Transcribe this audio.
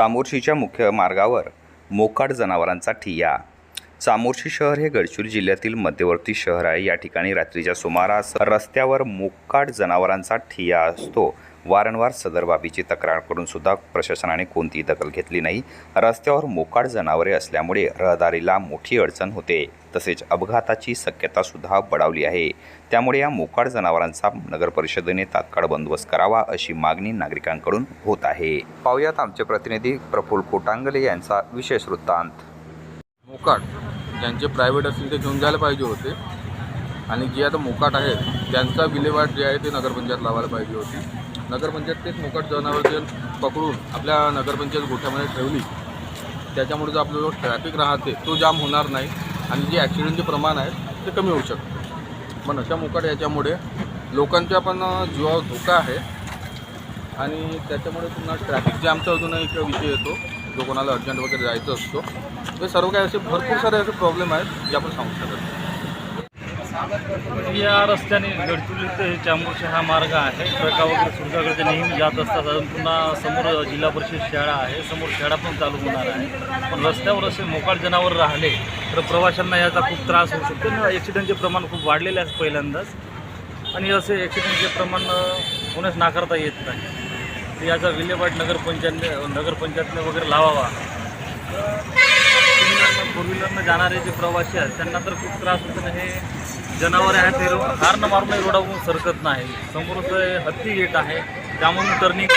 चामोर्शीच्या मुख्य मार्गावर मोकाट जनावरांचा ठिय्या चामोर्शी शहर हे गडचिरोली जिल्ह्यातील मध्यवर्ती शहर आहे. या ठिकाणी रात्रीच्या सुमारास रस्त्यावर मोकाट जनावरांचा ठिय्या असतो. वारंवार सदर बाबीची तक्रार करून सुद्धा प्रशासनाने कोणतीही दखल घेतली नाही. रस्त्यावर मोकाट जनावरे असल्यामुळे रहदारीला मोठी अडचण होते. तसेच अपघाताची शक्यता सुद्धा आहे. त्यामुळे या मोकाड जनावरांचा नगर परिषदेने तात्काळ बंदोबस्त करावा अशी मागणी नागरिकांकडून होत आहे. पाहुयात आमचे प्रतिनिधी प्रफुल्ल कोटांगले यांचा विशेष वृत्तांत. मोकाट ज्यांचे प्रायव्हेट असतील ते घेऊन जायला पाहिजे होते. आणि जे आता मोकाट आहेत त्यांचा विल्हेवाट जे आहे ते नगरपंचायत लावायला पाहिजे होती. नगरपंचायत तेच मोकट जनावर पकडून आपल्या नगरपंचायत गोठ्यामध्ये ठेवली. त्याच्यामुळे जो आपला जो ट्रॅफिक राहते तो जाम होणार नाही आणि जे ॲक्सिडेंटचे प्रमाण आहे ते कमी होऊ शकतं. पण अशा मोकट याच्यामुळे लोकांच्या पण जीवावर धोका आहे आणि त्याच्यामुळे पुन्हा ट्रॅफिक जॅमचा अजून एक विषय येतो जो कोणाला अर्जंट वगैरे जायचं असतो. हे सर्व काही असे भरपूर सारे असे प्रॉब्लेम आहेत जे आपण सांगू शकत नाही. या रस्त्याने गडचिरोली ते चांबोर्शी हा मार्ग आहे. ट्रका वगैरे सुरगाकडे नेहमी जात असतात. अजून पुन्हा समोर जिल्हा परिषद शाळा आहे. समोर शाळा पण चालू होणार आहे. पण रस्त्यावर असे मोकाट जनावर राहिले तर प्रवाशांना याचा खूप त्रास होऊ शकतो. आणि ॲक्सिडेंटचे प्रमाण खूप वाढलेले आहे पहिल्यांदाच. आणि असे ॲक्सिडेंटचे प्रमाण अ, होण्यास नाकारता येत नाही. तर याचा विल्हेवाट नगरपंचायतने नगरपंचायतने वगैरे लावावा. फोर व्हीलरनं जाणारे जे प्रवासी आहेत त्यांना तर खूप त्रास होतो. हे जनावरे आहेत ते रो- हारनं मारून रोडावरून सरकत नाही. समोरच हत्ती गेट आहे. त्यामधून टर्निंग